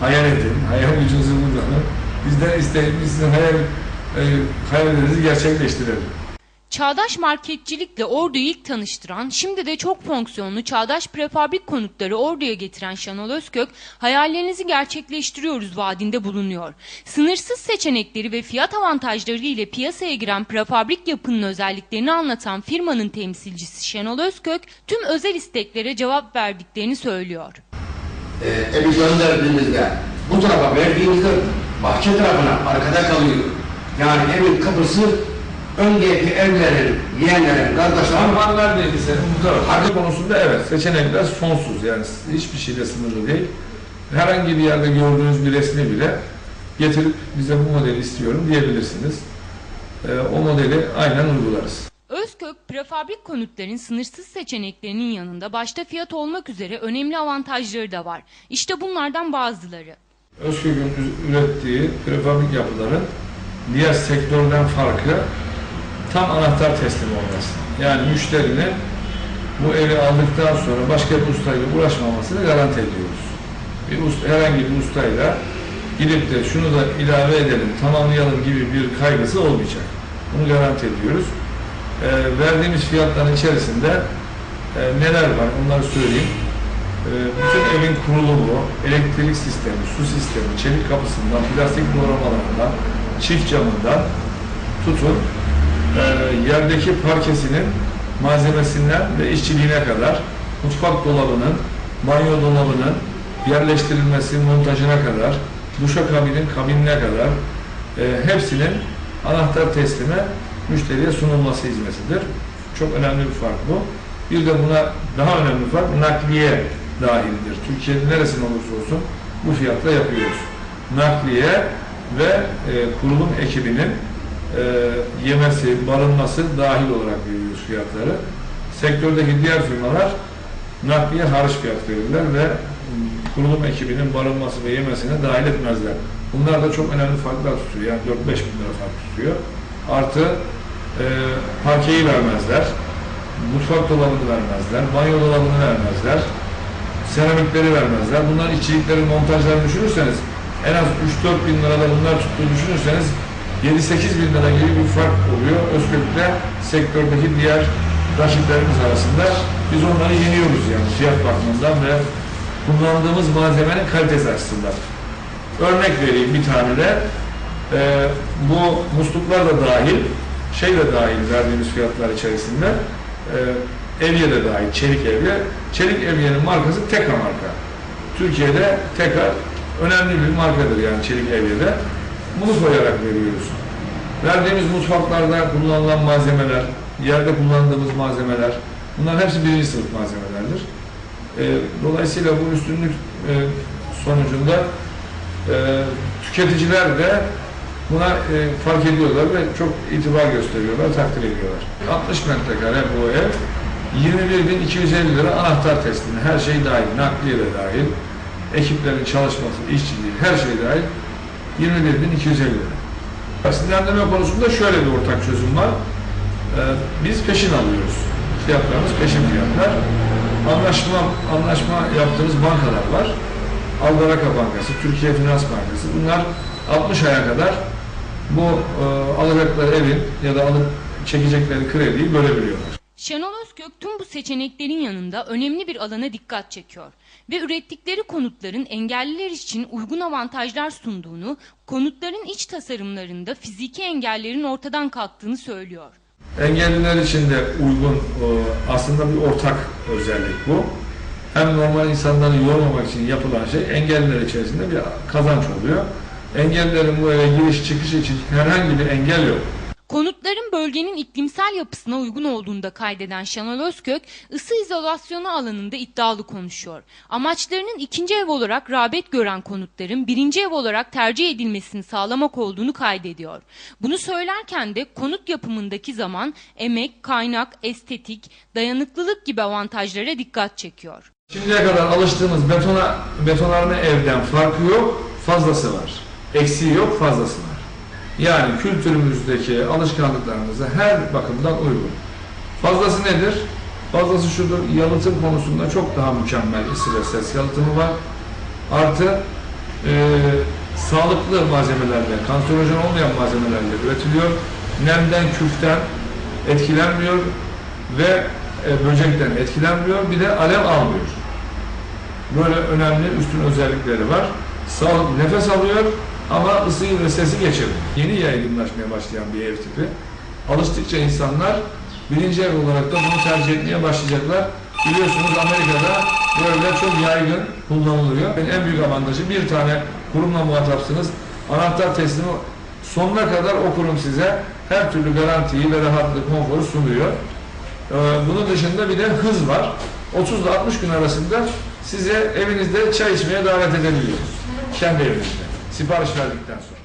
hayal edin, hayal gücünüzü kullanın. Bizden isteğimiz sizin hayal, e, hayallerinizi gerçekleştirelim. Çağdaş marketçilikle Ordu'yu ilk tanıştıran, şimdi de çok fonksiyonlu çağdaş prefabrik konutları Ordu'ya getiren Şenol Özkök, hayallerinizi gerçekleştiriyoruz vaadinde bulunuyor. Sınırsız seçenekleri ve fiyat avantajları ile piyasaya giren prefabrik yapının özelliklerini anlatan firmanın temsilcisi Şenol Özkök, tüm özel isteklere cevap verdiklerini söylüyor. E, evi gönderdiğimizde bu tarafa verdiğimizde bahçe tarafına arkada kalıyor. Yani evin kapısı öndeki evlerin, yeğenlerin, kardeşlerin Armağanlar neydi senin bu taraf? Harcı konusunda evet seçenekler sonsuz yani hiçbir şeyle sınırlı değil. Herhangi bir yerde gördüğünüz bir resmi bile getirip bize bu modeli istiyorum diyebilirsiniz. Ee, o modeli aynen uygularız. Prefabrik konutların sınırsız seçeneklerinin yanında başta fiyat olmak üzere önemli avantajları da var. İşte bunlardan bazıları. Özkök'ün ürettiği prefabrik yapıların diğer sektörden farkı tam anahtar teslim olması. Yani müşterinin bu evi aldıktan sonra başka bir ustayla uğraşmamasını garanti ediyoruz. Bir usta, herhangi bir ustayla gidip de şunu da ilave edelim, tamamlayalım gibi bir kaygısı olmayacak. Bunu garanti ediyoruz. Ee, verdiğimiz fiyatların içerisinde e, neler var onları söyleyeyim. Ee, bütün evin kurulumu, elektrik sistemi, su sistemi, çelik kapısından, plastik doğramalarından, çift camından tutun e, yerdeki parkesinin malzemesinden ve işçiliğine kadar mutfak dolabının, banyo dolabının yerleştirilmesi, montajına kadar, duşakabinin kabinine kadar e, hepsinin anahtar teslime müşteriye sunulması hizmetidir. Çok önemli bir fark bu. Bir de buna daha önemli bir fark nakliye dahildir. Türkiye'nin neresinde olursa olsun bu fiyatla yapıyoruz. Nakliye ve e, kurulum ekibinin e, yemesi, barınması dahil olarak veriyoruz fiyatları. Sektördeki diğer firmalar nakliye hariç fiyat verirler ve kurulum ekibinin barınması ve yemesine dahil etmezler. Bunlar da çok önemli farklar tutuyor. Yani 4-5 bin lira fark tutuyor. Artı e, parkeyi vermezler. Mutfak dolabını vermezler. Banyo dolabını vermezler. Seramikleri vermezler. Bunların içerikleri, montajlarını düşünürseniz en az 3-4 bin lirada bunlar tuttuğunu düşünürseniz 7-8 bin lira gibi bir fark oluyor. Özgürlükle sektördeki diğer rakiplerimiz arasında biz onları yeniyoruz yani fiyat bakımından ve kullandığımız malzemenin kalitesi açısından. Örnek vereyim bir tane de. Ee, bu musluklar da dahil, şey de dahil verdiğimiz fiyatlar içerisinde. Ee, evye de dahil, çelik evye. Çelik evyenin markası Teka marka. Türkiye'de Teka önemli bir markadır yani çelik evyede. Bunu koyarak veriyoruz. Verdiğimiz mutfaklarda kullanılan malzemeler, yerde kullandığımız malzemeler, bunların hepsi birinci sınıf malzemelerdir. Ee, dolayısıyla bu üstünlük e, sonucunda e, tüketiciler de buna e, fark ediyorlar ve çok itibar gösteriyorlar, takdir ediyorlar. 60 metrekare bu ev, 21.250 lira anahtar teslimi, her şey dahil, nakliye de dahil, ekiplerin çalışması, işçiliği, her şey dahil 21.250 lira. Asitlendirme konusunda şöyle bir ortak çözüm var. Ee, biz peşin alıyoruz. Fiyatlarımız peşin fiyatlar. Anlaşma anlaşma yaptığımız bankalar var. Aldaraka Bankası, Türkiye Finans Bankası. Bunlar 60 aya kadar bu e, alacakları evin ya da alıp çekecekleri krediyi bölebiliyorlar. Şenol Özkök tüm bu seçeneklerin yanında önemli bir alana dikkat çekiyor ve ürettikleri konutların engelliler için uygun avantajlar sunduğunu, konutların iç tasarımlarında fiziki engellerin ortadan kalktığını söylüyor. Engelliler için de uygun e, aslında bir ortak özellik bu. Hem normal insanları yormamak için yapılan şey engelliler içerisinde bir kazanç oluyor. Engellilerin bu eve giriş çıkış için herhangi bir engel yok. Konutların bölgenin iklimsel yapısına uygun olduğunu da kaydeden Şenol Özkök, ısı izolasyonu alanında iddialı konuşuyor. Amaçlarının ikinci ev olarak rağbet gören konutların birinci ev olarak tercih edilmesini sağlamak olduğunu kaydediyor. Bunu söylerken de konut yapımındaki zaman, emek, kaynak, estetik, dayanıklılık gibi avantajlara dikkat çekiyor. Şimdiye kadar alıştığımız betona, betonarme evden farkı yok, fazlası var. Eksiği yok, fazlası var. Yani kültürümüzdeki alışkanlıklarımıza her bakımdan uygun. Fazlası nedir? Fazlası şudur, yalıtım konusunda çok daha mükemmel ısı ve ses yalıtımı var. Artı e, sağlıklı malzemelerle, kanserojen olmayan malzemelerle üretiliyor. Nemden, küften etkilenmiyor ve e, böcekten etkilenmiyor. Bir de alev almıyor. Böyle önemli üstün özellikleri var. Sağlıklı nefes alıyor ama ısıyı ve sesi geçirmiyor. Yeni yaygınlaşmaya başlayan bir ev tipi. Alıştıkça insanlar birinci ev olarak da bunu tercih etmeye başlayacaklar. Biliyorsunuz Amerika'da bu evler çok yaygın kullanılıyor. Yani en büyük avantajı bir tane kurumla muhatapsınız. Anahtar teslimi sonuna kadar o kurum size her türlü garantiyi ve rahatlık, konforu sunuyor. Ee, Bunun dışında bir de hız var. 30 ile 60 gün arasında size evinizde çay içmeye davet edebiliyoruz. Kendi evinizde. Sipariş verdikten sonra.